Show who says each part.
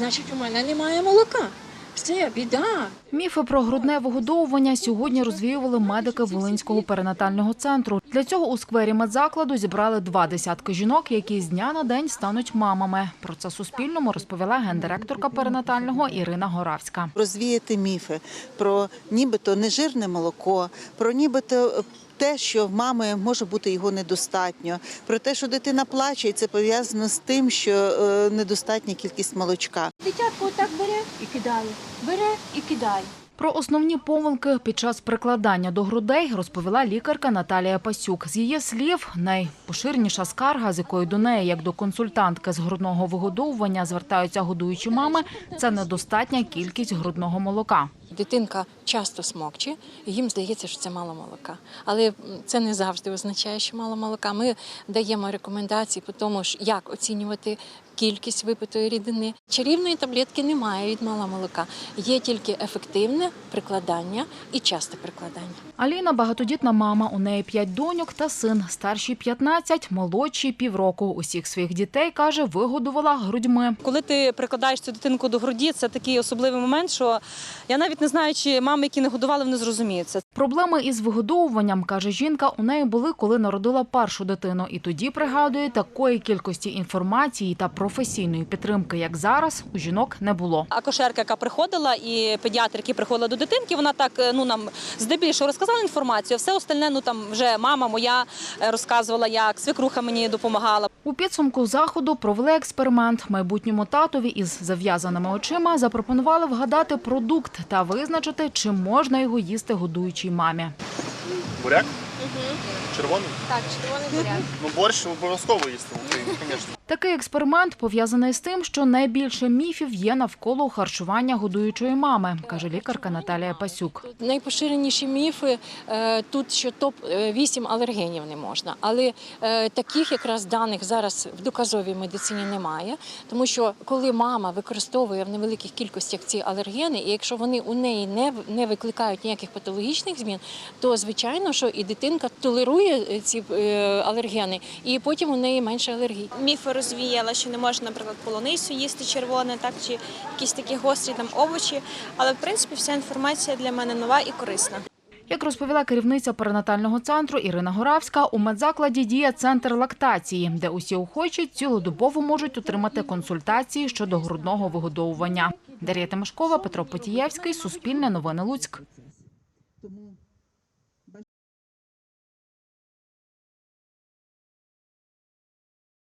Speaker 1: значить у мене немає молока. Все, біда.
Speaker 2: Міфи про грудне вигодовування сьогодні розвіювали медики Волинського перинатального центру. Для цього у сквері медзакладу зібрали два десятки жінок, які з дня на день стануть мамами. Про це Суспільному розповіла гендиректорка перинатального Ірина Горавська.
Speaker 3: розвіяти міфи про нібито нежирне молоко, про нібито те, що в мами може бути його недостатньо, про те, що дитина плаче, і це пов'язано з тим, що е, недостатня кількість молочка.
Speaker 1: Дитятко отак бере і кидає. Бере і кидає.
Speaker 2: Про основні помилки під час прикладання до грудей розповіла лікарка Наталія Пасюк. З її слів, найпоширеніша скарга, з якою до неї, як до консультантки з грудного вигодовування, звертаються годуючі мами, це недостатня кількість грудного молока.
Speaker 4: Дитинка часто смокче, і їм здається, що це мало молока. Але це не завжди означає, що мало молока. Ми даємо рекомендації по тому, як оцінювати кількість випитої рідини. Чарівної таблетки немає від мала молока. Є тільки ефективне прикладання і часте прикладання.
Speaker 2: Аліна багатодітна мама. У неї п'ять доньок та син. Старші 15, молодші півроку. Усіх своїх дітей каже, вигодувала грудьми.
Speaker 5: Коли ти прикладаєш цю дитинку до груді, це такий особливий момент, що я навіть не знаю, чи мами, які не годували, вони зрозуміють це.
Speaker 2: Проблеми із вигодовуванням, каже жінка, у неї були, коли народила першу дитину. І тоді пригадує, такої кількості інформації та професійної підтримки, як зараз, у жінок не було.
Speaker 5: Акушерка, яка приходила, і педіатр, який приходила до дитинки, вона так е, ну нам здебільшого розказала інформацію. Все остальне, ну там вже мама моя е, розказувала, як свекруха мені допомагала.
Speaker 2: У підсумку заходу провели експеримент. Майбутньому татові із зав'язаними очима запропонували вгадати продукт та визначити, чи можна його їсти годуючій мамі.
Speaker 6: Буряк? Червоний?
Speaker 7: Так, червоний буряк.
Speaker 6: Ну, борщ обов'язково їсти в Україні, звісно.
Speaker 2: Такий експеримент пов'язаний з тим, що найбільше міфів є навколо харчування годуючої мами, каже лікарка Наталія Пасюк.
Speaker 4: Найпоширеніші міфи е, тут, що топ 8 алергенів не можна, але е, таких якраз даних зараз в доказовій медицині немає, тому що коли мама використовує в невеликих кількостях ці алергени, і якщо вони у неї не, в- не викликають ніяких патологічних змін, то звичайно, що і дитинка толерує е, ці е, алергени, і потім у неї менше алергій.
Speaker 7: Міфи розвіяла, що не можна, наприклад, полуницю їсти червоне, так чи якісь такі гострі там овочі. Але в принципі вся інформація для мене нова і корисна.
Speaker 2: Як розповіла керівниця перинатального центру Ірина Горавська, у медзакладі діє центр лактації, де усі охочі цілодобово можуть отримати консультації щодо грудного вигодовування. Дар'я Тимошкова, Петро Потієвський, Суспільне новини Луцьк.